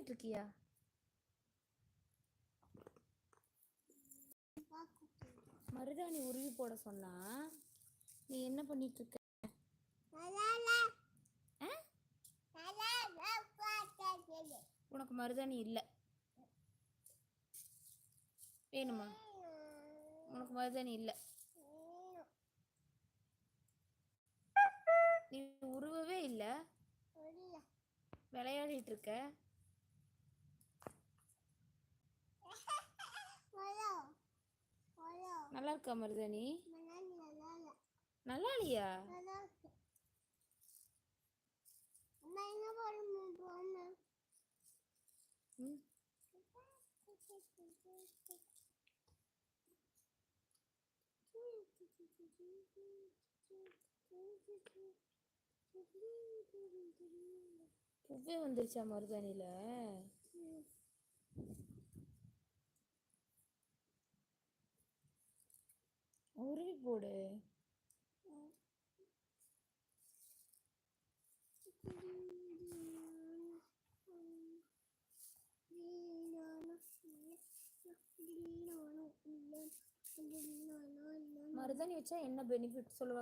விளையாடிட்டு இருக்கியா மருதாணி உருவி போட சொன்னா நீ என்ன பண்ணிட்டு இருக்க? உனக்கு மருதாணி இல்லை. வேணுமா? உனக்கு மருதாணி இல்லை. நீ உருவவே இல்லை. விளையாடிட்டு இருக்க. நல்லா இருக்கா மருதாணி நல்லா இல்லையா பூவே வந்துருச்சா மருதாணியில உருவி போடு மருதாணி வச்சா என்ன பெனிஃபிட் சொல்லு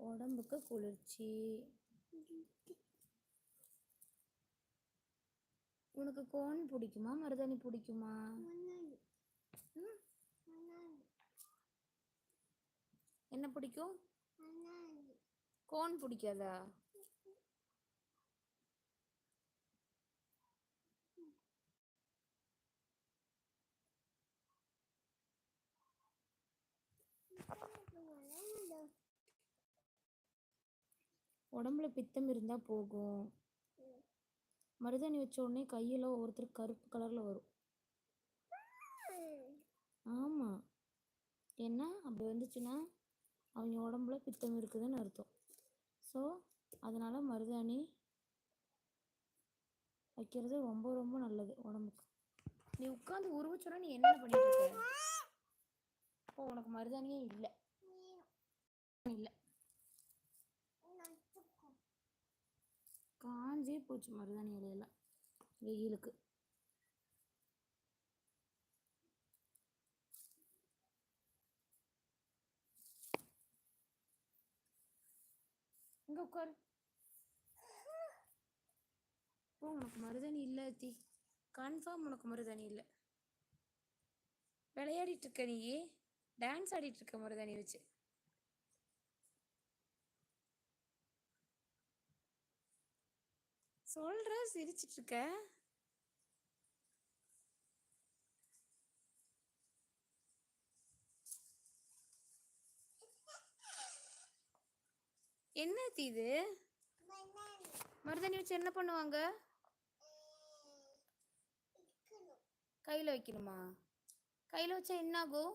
உடம்புக்கு குளிர்ச்சி. உனக்கு கோன் பிடிக்குமா? மருதாணி பிடிக்குமா? ம்? என்ன பிடிக்கும்? கோன் பிடிக்காதா? உடம்புல பித்தம் இருந்தா போகும். மருதாணி வச்ச உடனே கையில ஒருத்தர் கருப்பு கலர்ல வரும். ஆமா. என்ன? அப்படி வந்துச்சுன்னா அவங்க உடம்புல பித்தம் இருக்குதுன்னு அர்த்தம். ஸோ அதனால மருதாணி வைக்கிறது ரொம்ப ரொம்ப நல்லது உடம்புக்கு. நீ உட்காந்து உருவச்சோட நீ என்ன பண்ணிட்டு இருக்க? இப்போ உனக்கு மருதாணியே இல்லை. இல்லை. காஞ்சி போச்சு மருதாணி இலையெல்லாம் வெயிலுக்கு. இங்க உட்காரு ஓ உனக்கு மருதாணி இல்லை தி கன்ஃபார்ம் உனக்கு மருதாணி இல்லை. விளையாடிட்டு இருக்க நீ. டான்ஸ் ஆடிட்டு இருக்க மருதாணி வச்சு. சொல்ற சிரிச்சிட்டு இருக்க என்ன இது? மருதாணி வச்சு என்ன பண்ணுவாங்க? கையில வைக்கணுமா? கையில வச்சா என்ன ஆகும்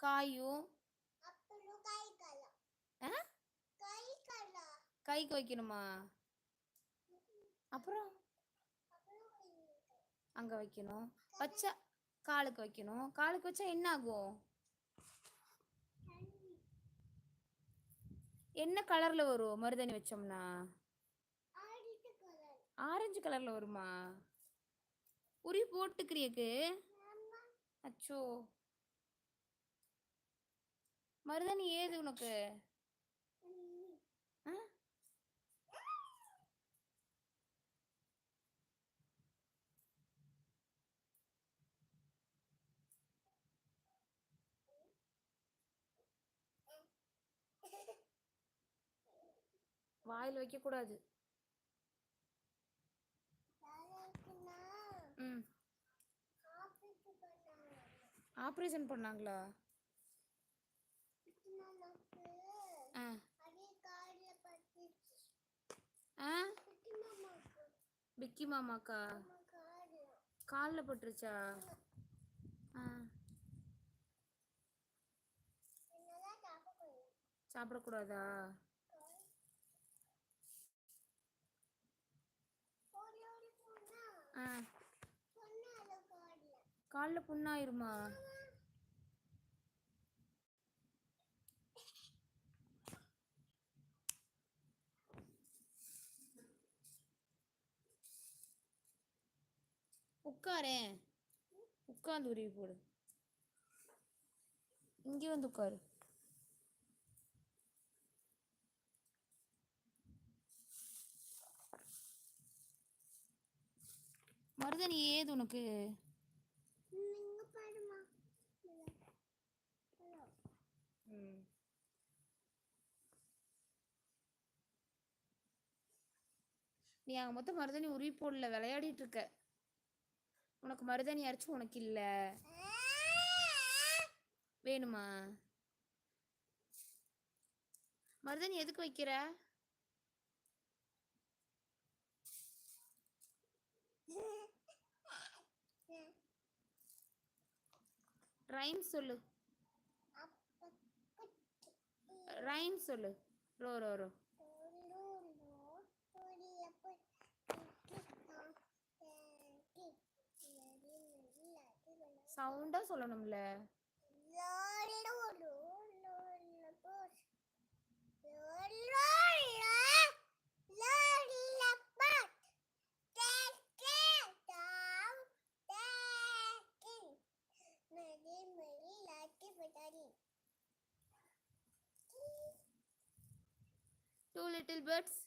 காயும்? கைக்கு வைக்கணுமா? அப்புறம் அங்க வைக்கணும். வச்சா காலுக்கு வைக்கணும். காலுக்கு வச்சா என்ன ஆகும்? என்ன கலர்ல வரும்? மருதாணி வச்சோம்னா? ஆரஞ்சு கலர்ல வருமா? உரி போட்டுக்கிறியக்கு? அச்சோ. மருதாணி ஏது உனக்கு ஆ? வாயில் வைக்க கூடாது. ம். ஆப்ரேஷன் பண்ணாங்களா? ஆ. ஆ? பிக்கி மாமாக்கா? காலில் பட்டுருச்சா? ஆ. சாப்பிடக்கூடாதா? ஆ. காலில் புண்ணாயிருமா? உட்காரே. உட்காந்து உருவி போடு. இங்கே வந்து உட்காரு. மருதனி ஏது உனக்கு? நீ அங்கே மொத்தம் மருதனி உருவி போடல விளையாடிட்டு இருக்க. உனக்கு மருதனி அரைச்சும் உனக்கு இல்ல. வேணுமா? மருதனி எதுக்கு வைக்கிற? ரைம் சொல்லு. ரைம் சொல்லு. Row row row. சவுண்டா சொல்லணும்ல. லிட்டில் பேர்ட்ஸ்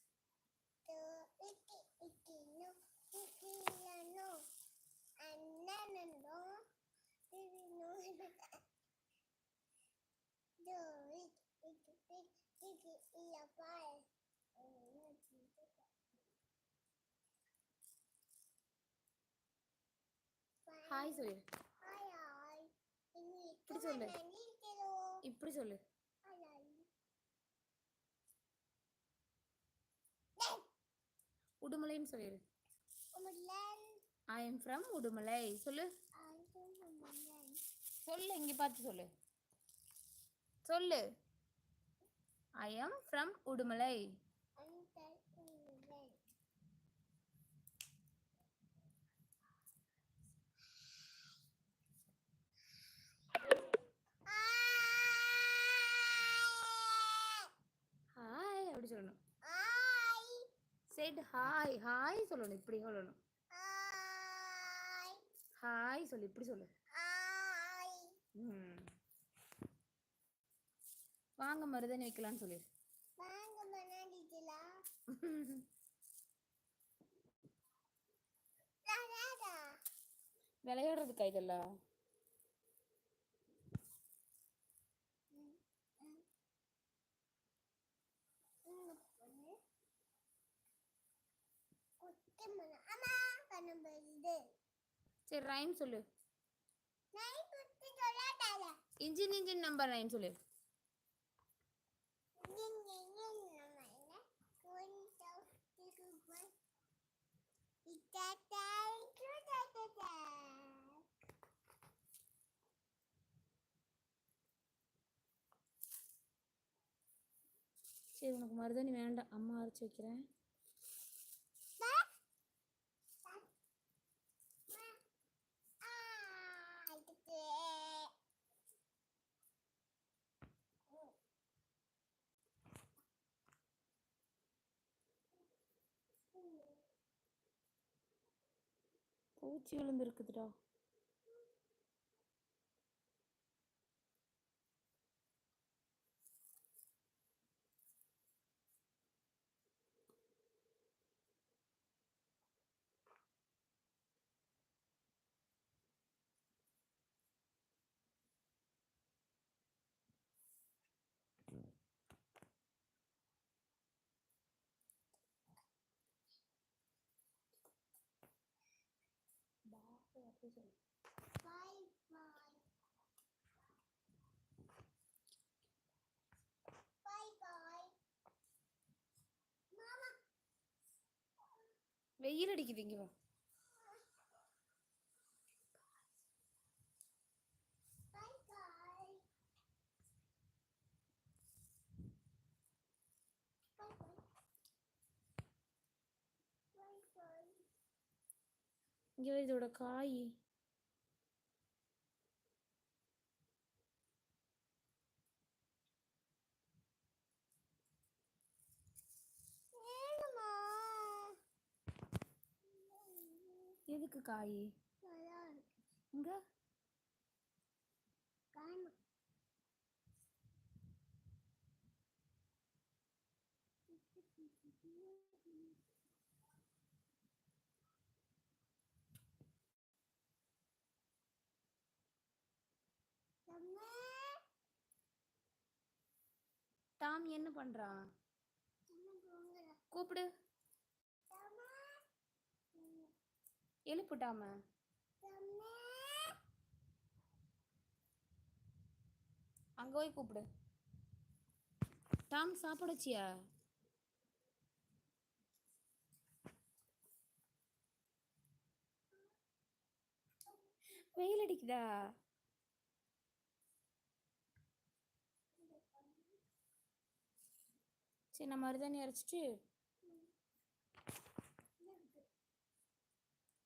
ஹாய் சொல்லு இப்படி சொல்லு. இப்படி சொல்லு. உடுமலைன்னு சொல்லிடு ஐ எம் ஃப்ரம் உடுமலை. சொல்லு. சொல்லு இங்க பார்த்து சொல்லு. சொல்லு. I am from Udumalai hi அப்படி சொல்லணும் செட் ஹாய் ஹாய் சொல்லணும் இப்படி சொல்லணும். ஹாய் சொல்லு இப்படி சொல்லு. வாங்க மருதனி வைக்கலாம்னு சொல்லு. விளையாடுறதுக்கா இதெல்லாம் சரி ரைம் சொல்லு. இன்ஜின் இன்ஜின் நம்பர் நைன் சொல்லு. சரி உனக்கு மருதனி வேண்டாம். அம்மா அரைச்சி வைக்கிறேன். பூச்சி விழுந்துருக்குதுடா. இருக்குதுடா பாய் அப்படி சொல்லு வெயில் இங்க இதோட காய். எதுக்கு காய்? இங்க. காணும் அம்மா டாம் என்ன பண்றான் கூப்பிடு. எழுப்புட்டாம அங்க போய் கூப்பிடு. டாம் சாப்பிடச்சியா வெயில் அடிக்குதா? சரி நான் மருதாணி அரைச்சிட்டு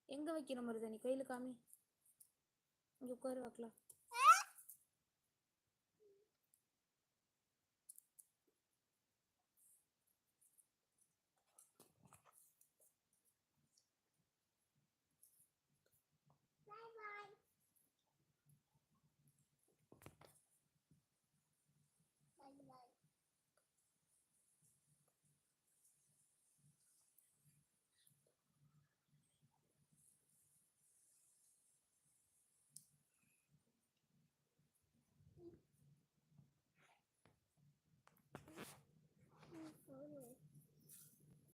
எங்கே வைக்கணும் மருதாணி கையில் காமி. இங்கே உட்காரு வைக்கலாம்.